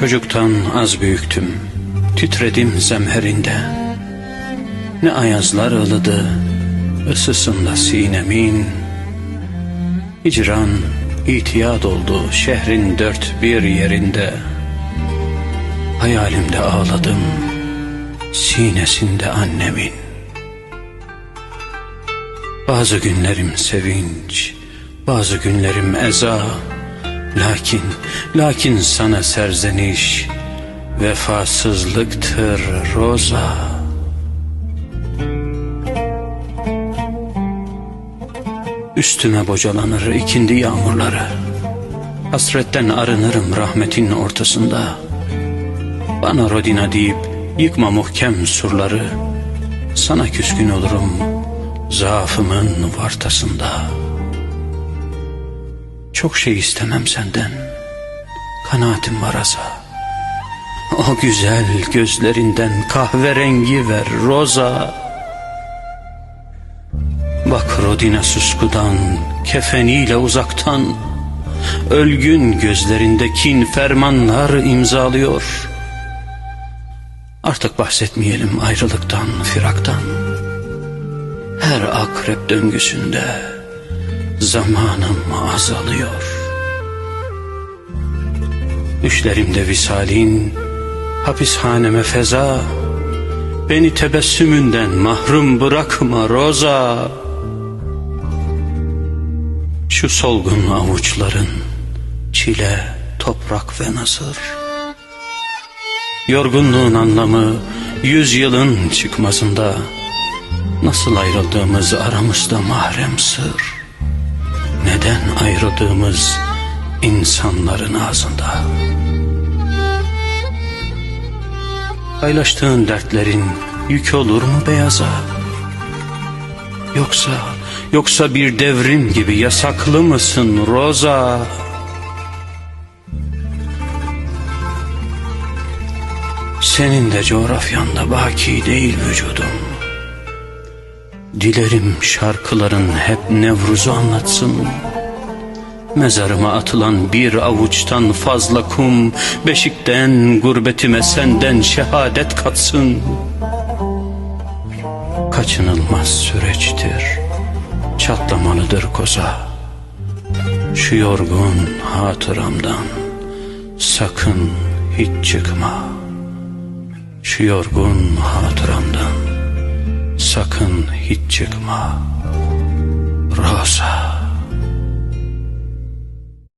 Çocuktan az büyüktüm, titredim zemherinde. Ne ayazlar ılıdı, ısısında sinemin. Hicran, itiyat oldu şehrin dört bir yerinde. Hayalimde ağladım, sinesinde annemin. Bazı günlerim sevinç, bazı günlerim eza. Lakin, lakin sana serzeniş vefasızlıktır Roza. Üstüme bocalanır ikindi yağmurları. Hasretten arınırım rahmetin ortasında. Bana Rodina deyip yıkma muhkem surları. Sana küskün olurum zaafımın vartasında. Çok şey istemem senden. Kanaatim var asa. O güzel gözlerinden kahverengi ver roza. Bak Rodina suskudan, kefeniyle uzaktan. Ölgün gözlerinde kin fermanlar imzalıyor. Artık bahsetmeyelim ayrılıktan, firaktan. Her akrep döngüsünde zamanım azalıyor. Düşlerimde visalin, hapishaneme feza, beni tebessümünden mahrum bırakma Roza. Şu solgun avuçların çile, toprak ve nasır. Yorgunluğun anlamı yüzyılın çıkmazında. Nasıl ayrıldığımız aramızda mahrem sır. Neden ayrıldığımız insanların ağzında. Paylaştığın dertlerin yük olur mu beyaza? Yoksa, yoksa bir devrim gibi yasaklı mısın Roza? Senin de coğrafyanda baki değil vücudum. Dilerim şarkıların hep Nevruz'u anlatsın. Mezarıma atılan bir avuçtan fazla kum, beşikten gurbetime senden şehadet katsın. Kaçınılmaz süreçtir, çatlamalıdır koza. Şu yorgun hatıramdan sakın hiç çıkma. Şu yorgun hatıramdan sakın hiç çıkma. Rosa.